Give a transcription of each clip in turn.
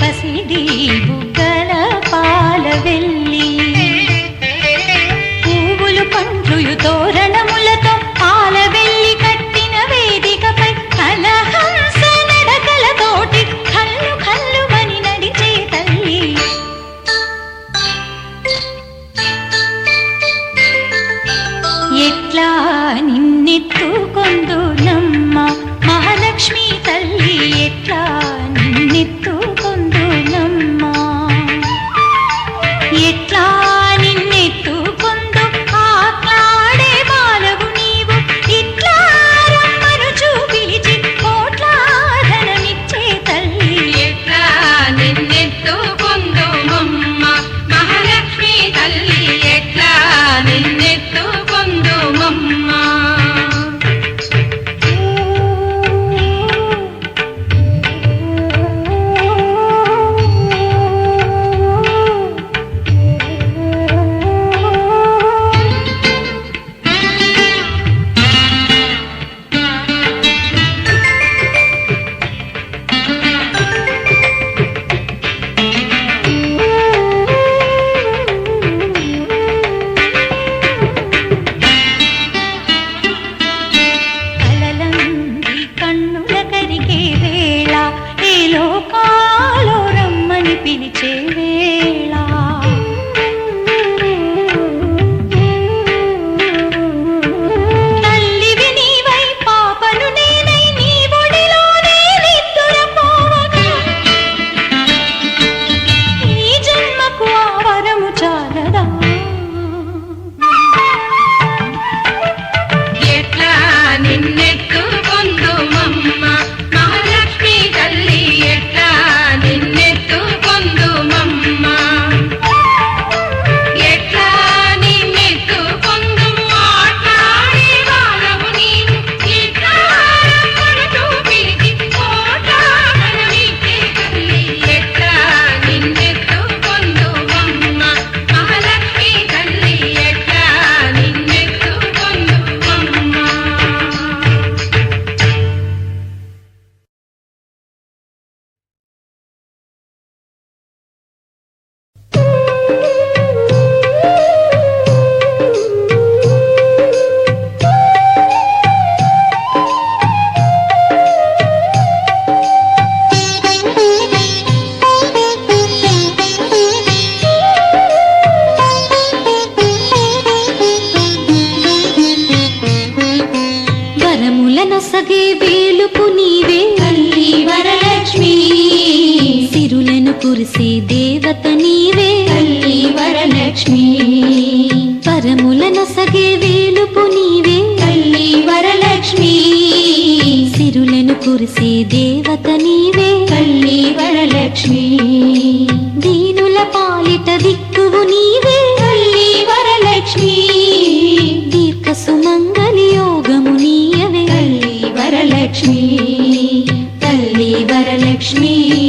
పసిదీవు నీవే తల్లి వరలక్ష్మి. సిరులను కురిసే దేవత నీవే తల్లి వరలక్ష్మి. పరములను సగే వేలుపు నీవే తల్లి వరలక్ష్మి. సిరులను కురిసే దేవత నీవే తల్లి వరలక్ష్మి. దీనుల పాలిట దిక్కువు నీ लक्ष्मी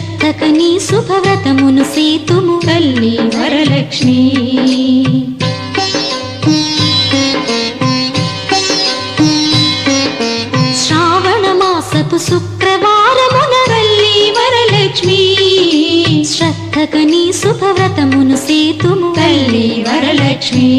నత్తక నీ శుభవ్రతమును సీతుము తల్లి వరలక్ష్మి. శ్రావణ మాసపు శుక్రవారమున తల్లి వరలక్ష్మి. శ్రద్ధక నీ శుభవ్రతమును సీతుము తల్లి వరలక్ష్మి.